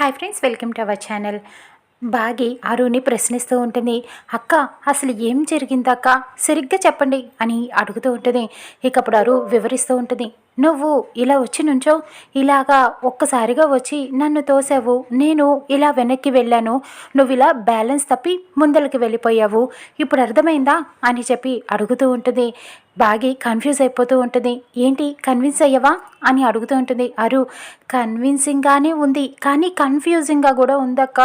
Hi friends welcome to our channel బాగి అరుని ప్రశ్నిస్తూ ఉంటుంది. అక్క అసలు ఏం జరిగిందక్క? సరిగ్గా చెప్పండి అని అడుగుతూ ఉంటుంది. ఇకప్పుడు అరు వివరిస్తూ ఉంటుంది. నువ్వు ఇలా వచ్చి నుంచో ఇలాగా ఒక్కసారిగా వచ్చి నన్ను తోసావు నేను ఇలా వెనక్కి వెళ్ళాను నువ్వు ఇలా బ్యాలెన్స్ తప్పి ముందలకి వెళ్ళిపోయావు. ఇప్పుడు అర్థమైందా? అని చెప్పి అడుగుతూ ఉంటుంది. బాగి కన్ఫ్యూజ్ అయిపోతూ ఉంటుంది. ఏంటి కన్విన్స్ అయ్యవా? అని అడుగుతూ ఉంటుంది. అరు కన్విన్సింగ్గానే ఉంది కానీ కన్ఫ్యూజింగ్గా కూడా ఉందక్క.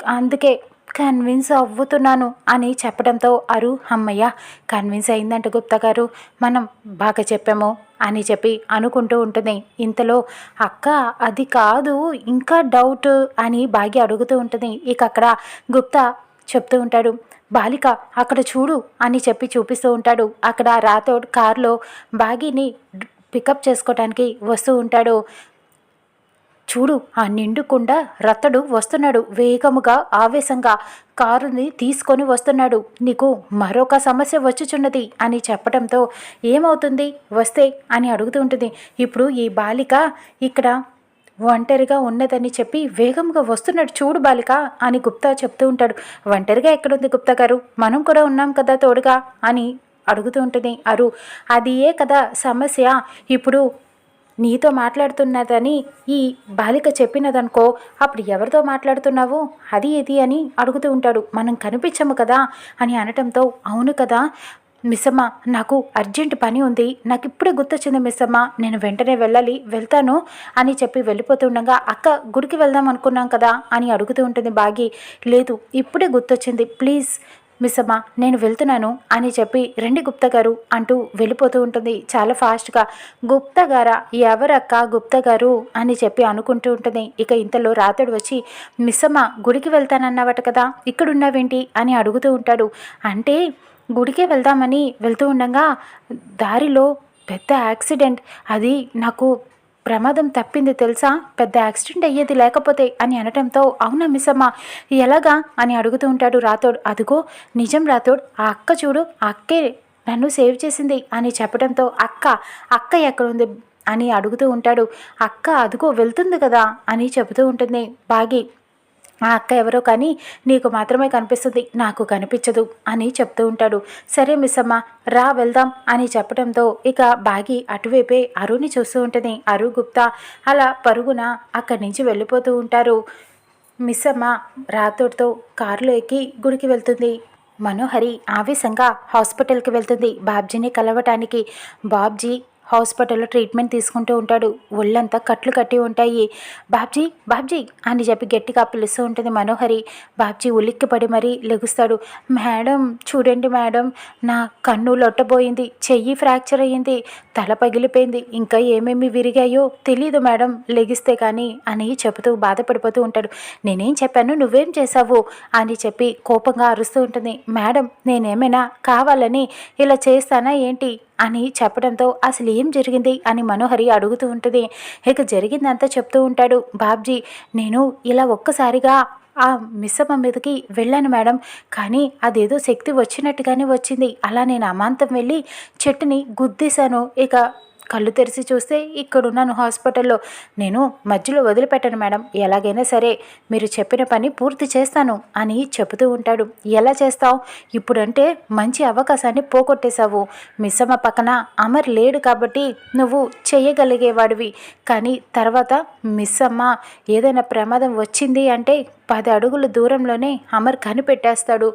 అందుకే కన్విన్స్ అవ్వుతున్నాను అని చెప్పడంతో అరు అమ్మయ్య కన్విన్స్ అయిందంట గుప్తా గారు. మనం బాగా చెప్పాము. అని చెప్పి అనుకుంటూ ఉంటుంది. ఇంతలో అక్క అది కాదు ఇంకా డౌట్ అని బాగి అడుగుతూ ఉంటుంది. ఇక అక్కడ గుప్తా చెప్తూ ఉంటాడు బాలిక అక్కడ చూడు అని చెప్పి చూపిస్తూ ఉంటాడు. అక్కడ రాథోడ్ కారులో బాగిని పికప్ చేసుకోవడానికి వస్తూ ఉంటాడు. చూడు ఆ నిండుకుండా రత్తడు వస్తున్నాడు వేగముగా ఆవేశంగా. కారుని తీసుకొని వస్తున్నాడు. నీకు మరొక సమస్య వచ్చుచున్నది అని చెప్పడంతో ఏమవుతుంది? వస్తే అని అడుగుతూ ఉంటుంది. ఇప్పుడు ఈ బాలిక ఇక్కడ ఒంటరిగా ఉన్నదని చెప్పి వేగంగా వస్తున్నాడు. చూడు బాలిక అని గుప్తా చెప్తూ ఉంటాడు. ఒంటరిగా ఎక్కడుంది గుప్తా గారు? మనం కూడా ఉన్నాం కదా తోడుగా అని అడుగుతూ ఉంటుంది అరు. అది ఏ కదా సమస్య. ఇప్పుడు నీతో మాట్లాడుతున్నదని ఈ బాలిక చెప్పినదనుకో అప్పుడు ఎవరితో మాట్లాడుతున్నావు? అది ఇది అని అడుగుతూ ఉంటాడు. మనం కనిపించము కదా అని అనటంతో అవును కదా. మిస్సమ్మ నాకు అర్జెంట్ పని ఉంది. నాకు ఇప్పుడే గుర్తొచ్చింది మిస్సమ్మ. నేను వెంటనే వెళ్ళాలి వెళ్తాను అని చెప్పి వెళ్ళిపోతుండగా అక్క గుడికి వెళ్దాం అనుకున్నాం కదా అని అడుగుతూ ఉంటుంది బాగి. లేదు ఇప్పుడే గుర్తొచ్చింది. ప్లీజ్ మిస్సమ్మ నేను వెళ్తున్నాను అని చెప్పి రండి గుప్తా గారు అంటూ వెళ్ళిపోతూ ఉంటుంది. చాలా ఫాస్ట్గా గుప్తా గారా ఎవరక్క గుప్తా గారు అని చెప్పి అనుకుంటూ ఉంటుంది. ఇక ఇంతలో రాతడు వచ్చి మిస్సమ్మ గుడికి వెళ్తానన్నావట కదా ఇక్కడున్నావేంటి అని అడుగుతూ ఉంటాడు. అంటే గుడికే వెళ్దామని వెళ్తూ ఉండగా దారిలో పెద్ద యాక్సిడెంట్. అది నాకు ప్రమాదం తప్పింది తెలుసా? పెద్ద యాక్సిడెంట్ అయ్యేది లేకపోతే అని అనటంతో అవునా మిస్సమ్మ? ఎలాగా? అని అడుగుతూ ఉంటాడు రాతోడు అదిగో నిజం రాతోడు ఆ అక్క చూడు అక్కే నన్ను సేవ్ చేసింది అని చెప్పడంతో అక్క అక్క ఎక్కడుంది? అని అడుగుతూ ఉంటాడు. అక్క అదుగో వెళ్తుంది కదా? అని చెబుతూ ఉంటుంది. బాగి ఆ అక్క ఎవరో కానీ నీకు మాత్రమే కనిపిస్తుంది నాకు కనిపించదు అని చెప్తూ ఉంటాడు. సరే మిస్ అమ్మ రా వెళ్దాం అని చెప్పడంతో ఇక బాగి అటువైపే అరుణ్ని చూస్తూ ఉంటుంది. అరు గుప్తా అలా పరుగున అక్కడి నుంచి వెళ్ళిపోతూ ఉంటారు. మిస్ అమ్మ రాతోడితో కారులో ఎక్కి గుడికి వెళ్తుంది. మనోహరి ఆవేశంగా హాస్పిటల్కి వెళ్తుంది. బాబ్జీని కలవటానికి. బాబ్జీ హాస్పిటల్లో ట్రీట్మెంట్ తీసుకుంటూ ఉంటాడు. ఒళ్ళంతా కట్లు కట్టి ఉంటాయి. బాబ్జీ బాబ్జీ అని చెప్పి గట్టిగా పిలుస్తూ ఉంటుంది మనోహరి. బాబ్జీ ఉలిక్కిపడి మరీ లెగుస్తాడు. మేడం చూడండి మేడం నా కన్ను లొట్టబోయింది. చెయ్యి ఫ్రాక్చర్ అయ్యింది. తల పగిలిపోయింది. ఇంకా ఏమేమి విరిగాయో తెలీదు మేడం. లెగిస్తే కానీ అని చెబుతూ బాధపడిపోతూ ఉంటాడు. నేనేం చెప్పాను? నువ్వేం చేశావు? అని చెప్పి కోపంగా అరుస్తూ ఉంటుంది. మేడం నేనేమైనా కావాలని ఇలా చేస్తానా ఏంటి? అని చెప్పడంతో అసలు ఏం జరిగింది అని మనోహరి అడుగుతూ ఉంటుంది. ఇక జరిగిందంతా చెప్తూ ఉంటాడు. బాబ్జీ నేను ఇలా ఒక్కసారిగా ఆ మిస్సమ్మ మీదకి వెళ్ళాను మేడం. కానీ అదేదో శక్తి వచ్చినట్టుగానే వచ్చింది. అలా నేను అమాంతం వెళ్ళి చెట్టుని గుద్దేశాను. ఇక కళ్ళు తెరిచి చూస్తే ఇక్కడున్నాను హాస్పిటల్లో నేను మధ్యలో వదిలిపెట్టను మేడం. ఎలాగైనా సరే మీరు చెప్పిన పని పూర్తి చేస్తాను అని చెబుతూ ఉంటాడు. ఎలా చేస్తావు? ఇప్పుడంటే మంచి అవకాశాన్ని పోగొట్టేశావు. మిస్సమ్మ పక్కన అమర్ లేడు కాబట్టి నువ్వు చేయగలిగేవాడివి. కానీ తర్వాత మిస్సమ్మ ఏదైనా ప్రమాదం వచ్చింది అంటే పది అడుగుల దూరంలోనే అమర్ కనిపెట్టేస్తాడు.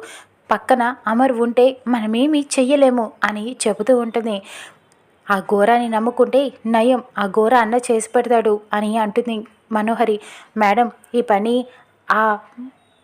పక్కన అమర్ ఉంటే మనమేమీ చెయ్యలేము అని చెబుతూ ఉంటుంది. ఆ ఘోరాన్ని నమ్ముకుంటే నయం ఆ ఘోర అన్న చేసి పెడతాడు అని అంటుంది మనోహరి. మేడం ఈ పని ఆ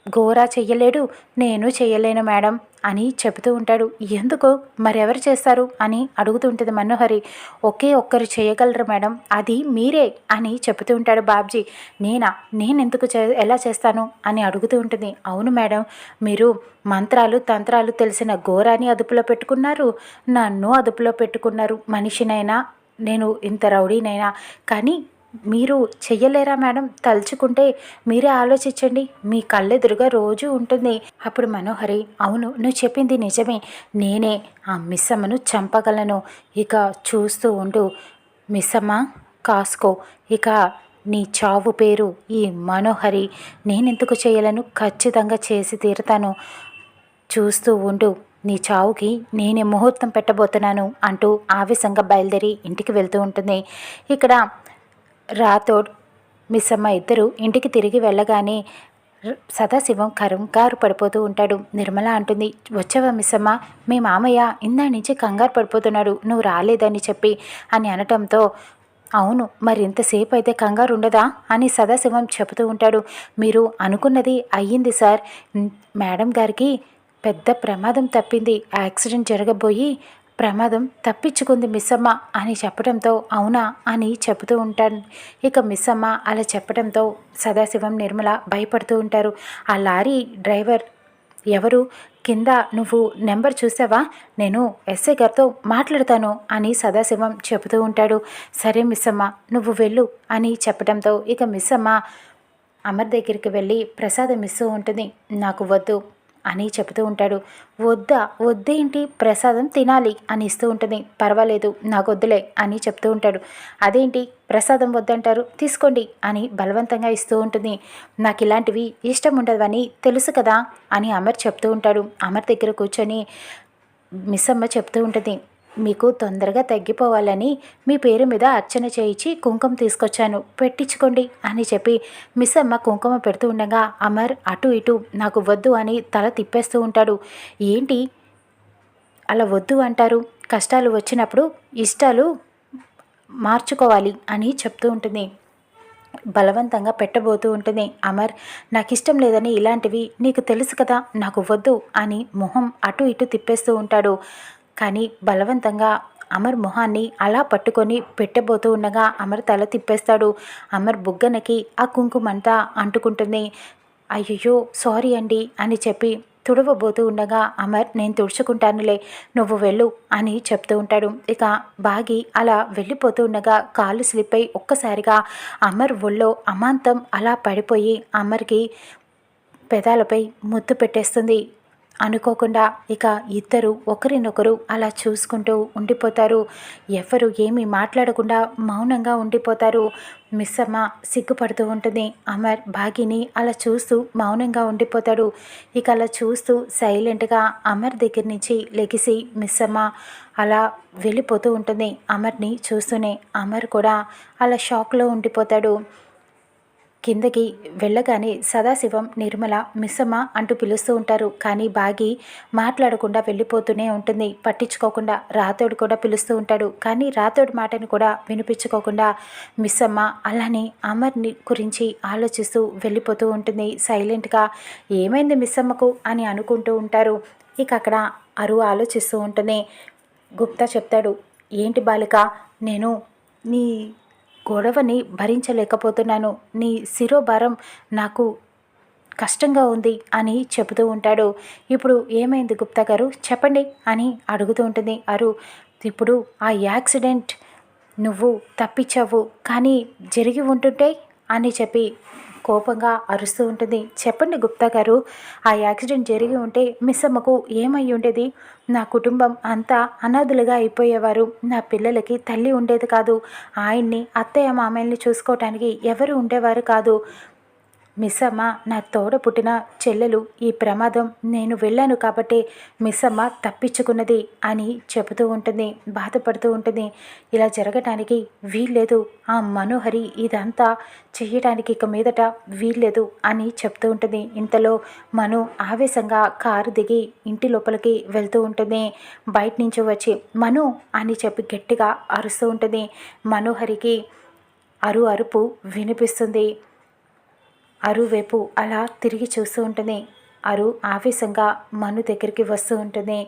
ఘోర చెయ్యలేడు నేను చెయ్యలేను మేడం అని చెబుతూ ఉంటాడు. ఎందుకు? మరెవరు చేస్తారు? అని అడుగుతుంటుంది మనోహరి. ఒకే ఒక్కరు చేయగలరు మేడం. అది మీరే అని చెబుతూ ఉంటాడు బాబ్జీ. నేనా? నేను ఎందుకు చే ఎలా చేస్తాను? అని అడుగుతూ ఉంటుంది. అవును మేడం. మీరు మంత్రాలు తంత్రాలు తెలిసిన ఘోరాన్ని అదుపులో పెట్టుకున్నారు. నన్ను అదుపులో పెట్టుకున్నారు మనిషినైనా నేను ఇంత రౌడీనైనా. కానీ మీరు చెయ్యలేరా మేడం? తలుచుకుంటే మీరే ఆలోచించండి. మీ కళ్ళెదురుగా రోజు ఉంటుంది. అప్పుడు మనోహరి అవును నువ్వు చెప్పింది నిజమే. నేనే ఆ మిస్సమ్మను చంపగలను. ఇక చూస్తూ ఉండు. మిస్సమ్మ కాసుకో ఇక నీ చావు పేరు ఈ మనోహరి. నేనెందుకు చేయలను ఖచ్చితంగా చేసి తీరుతాను. చూస్తూ ఉండు. నీ చావుకి నేనే ముహూర్తం పెట్టబోతున్నాను అంటూ ఆవేశంగా బయలుదేరి ఇంటికి వెళ్తూ ఉంటుంది. ఇక్కడ రాథోడ్ మిస్సమ్మ ఇద్దరు ఇంటికి తిరిగి వెళ్ళగానే సదాశివం కంగారు పడిపోతూ ఉంటాడు. నిర్మల అంటుంది వచ్చావా మిస్సమ్మ? మీ మామయ్య ఇందా నుంచి కంగారు పడిపోతున్నాడు. నువ్వు రాలేదని చెప్పి అని అనటంతో అవును మరి ఇంతసేపు అయితే కంగారు ఉండదా? అని సదాశివం చెబుతూ ఉంటాడు. మీరు అనుకున్నది అయ్యింది సార్. మేడం గారికి పెద్ద ప్రమాదం తప్పింది. యాక్సిడెంట్ జరగబోయి ప్రమాదం తప్పించుకుంది మిస్సమ్మ అని చెప్పడంతో అవునా అని చెబుతూ ఉంటాను ఇక మిస్సమ్మ అలా చెప్పడంతో సదాశివం నిర్మల భయపడుతూ ఉంటారు. ఆ లారీ డ్రైవర్ ఎవరు? కింద నువ్వు నెంబర్ చూసావా? నేను ఎస్ఐ గారితో మాట్లాడతాను అని సదాశివం చెబుతూ ఉంటాడు. సరే మిస్సమ్మ నువ్వు వెళ్ళు అని చెప్పడంతో ఇక మిస్సమ్మ అమర్ దగ్గరికి వెళ్ళి ప్రసాదం ఇస్తూ ఉంటుంది. నాకు వద్దు. అని చెబుతూ ఉంటాడు. వద్దా వద్దేంటి ప్రసాదం తినాలి అని ఇస్తూ ఉంటుంది. పర్వాలేదు నాకు వద్దులే అని చెప్తూ ఉంటాడు. అదేంటి ప్రసాదం వద్దంటారు? తీసుకోండి అని బలవంతంగా ఇస్తూ ఉంటుంది. నాకు ఇలాంటివి ఇష్టం ఉండదని తెలుసు కదా అని అమర్ చెప్తూ ఉంటాడు. అమర్ దగ్గర కూర్చొని మిస్సమ్మ చెప్తూ ఉంటుంది. మీకు తొందరగా తగ్గిపోవాలని మీ పేరు మీద అర్చన చేయించి కుంకుమ తీసుకొచ్చాను. పెట్టించుకోండి అని చెప్పి మిస్ అమ్మ కుంకుమ పెడుతూ ఉండగా అమర్ అటు ఇటు నాకు వద్దు అని తల తిప్పేస్తూ ఉంటాడు. ఏంటి? అలా వద్దు అంటారు. కష్టాలు వచ్చినప్పుడు ఇష్టాలు మార్చుకోవాలి అని చెప్తూ ఉంటుంది. బలవంతంగా పెట్టబోతూ ఉంటుంది. అమర్ నాకు ఇష్టం లేదని ఇలాంటివి నీకు తెలుసు కదా నాకు వద్దు అని మొహం అటు ఇటు తిప్పేస్తూ ఉంటాడు. కానీ బలవంతంగా అమర్ మొహాన్ని అలా పట్టుకొని పెట్టబోతూ ఉండగా అమర్ తల తిప్పేస్తాడు. అమర్ బుగ్గనకి ఆ కుంకుమంతా అంటుకుంటుంది. అయ్యో సారీ అండి అని చెప్పి తుడవబోతూ ఉండగా అమర్ నేను తుడుచుకుంటానులే నువ్వు వెళ్ళు అని చెప్తూ ఉంటాడు. ఇక బాగి అలా వెళ్ళిపోతూ ఉండగా కాలు స్లిప్ అయి ఒక్కసారిగా అమర్ ఒళ్ళో అమాంతం అలా పడిపోయి అమర్కి పెదాలపై ముద్దు పెట్టేస్తుంది. అనుకోకుండా ఇక ఇద్దరు ఒకరినొకరు అలా చూసుకుంటూ ఉండిపోతారు. ఎవరు ఏమీ మాట్లాడకుండా మౌనంగా ఉండిపోతారు. మిస్సమ్మ సిగ్గుపడుతూ ఉంటుంది. అమర్ భాగిని అలా చూస్తూ మౌనంగా ఉండిపోతాడు. ఇక అలా చూస్తూ సైలెంట్గా అమర్ దగ్గర నుంచి లెగిసి మిస్సమ్మ అలా వెళ్ళిపోతూ ఉంటుంది. అమర్ని చూస్తూనే అమర్ కూడా అలా షాక్లో ఉండిపోతాడు. కిందకి వెళ్ళగానే సదాశివం నిర్మల మిస్సమ్మ అంటూ పిలుస్తూ ఉంటారు. కానీ బాగి మాట్లాడకుండా వెళ్ళిపోతూనే ఉంటుంది. పట్టించుకోకుండా రాతోడు కూడా పిలుస్తూ ఉంటాడు. కానీ రాతోడు మాటను కూడా వినిపించుకోకుండా మిస్సమ్మ అలానే అమర్ని గురించి ఆలోచిస్తూ వెళ్ళిపోతూ ఉంటుంది. సైలెంట్గా ఏమైంది మిస్సమ్మకు? అని అనుకుంటూ ఉంటారు. ఇక అక్కడ అరువు ఆలోచిస్తూ ఉంటుంది గుప్తా చెప్తాడు. ఏంటి బాలిక? నేను నీ గొడవని భరించలేకపోతున్నాను. నీ శిరోభారం నాకు కష్టంగా ఉంది అని చెబుతూ ఉంటాడు. ఇప్పుడు ఏమైంది గుప్తా గారు? చెప్పండి అని అడుగుతూ ఉంటుంది అరు. ఇప్పుడు ఆ యాక్సిడెంట్ నువ్వు తప్పించావు కానీ జరిగి ఉంటుంటే అని చెప్పి కోపంగా అరుస్తూ ఉంటుంది. చెప్పండి గుప్తా గారు ఆ యాక్సిడెంట్ జరిగి ఉంటే మిస్ అమ్మకు ఏమై ఉండేది? నా కుటుంబం అంతా అనాథులుగా అయిపోయేవారు. నా పిల్లలకి తల్లి ఉండేది కాదు. ఆయన్ని అత్తయ్య మామయ్యని చూసుకోవటానికి ఎవరు ఉండేవారు కాదు. మిస్సమ్మ నా తోడ పుట్టిన చెల్లెలు ఈ ప్రమాదం నేను వెళ్ళాను కాబట్టి మిస్సమ్మ తప్పించుకున్నది అని చెబుతూ ఉంటుంది బాధపడుతూ ఉంటుంది. ఇలా జరగటానికి వీల్లేదు. ఆ మనోహరి ఇదంతా చెయ్యడానికి ఇక మీదట వీల్లేదు అని చెప్తూ ఉంటుంది. ఇంతలో మను ఆవేశంగా కారు దిగి ఇంటి లోపలికి వెళ్తూ ఉంటుంది. బయట నుంచి వచ్చి మను అని చెప్పి గట్టిగా అరుస్తూ ఉంటుంది. మనోహరికి అరు అరుపు వినిపిస్తుంది. అరు వైపు అలా తిరిగి చూస్తూ ఉంటుంది అరు ఆవేశంగా మను దగ్గరికి వస్తూ ఉంటుంది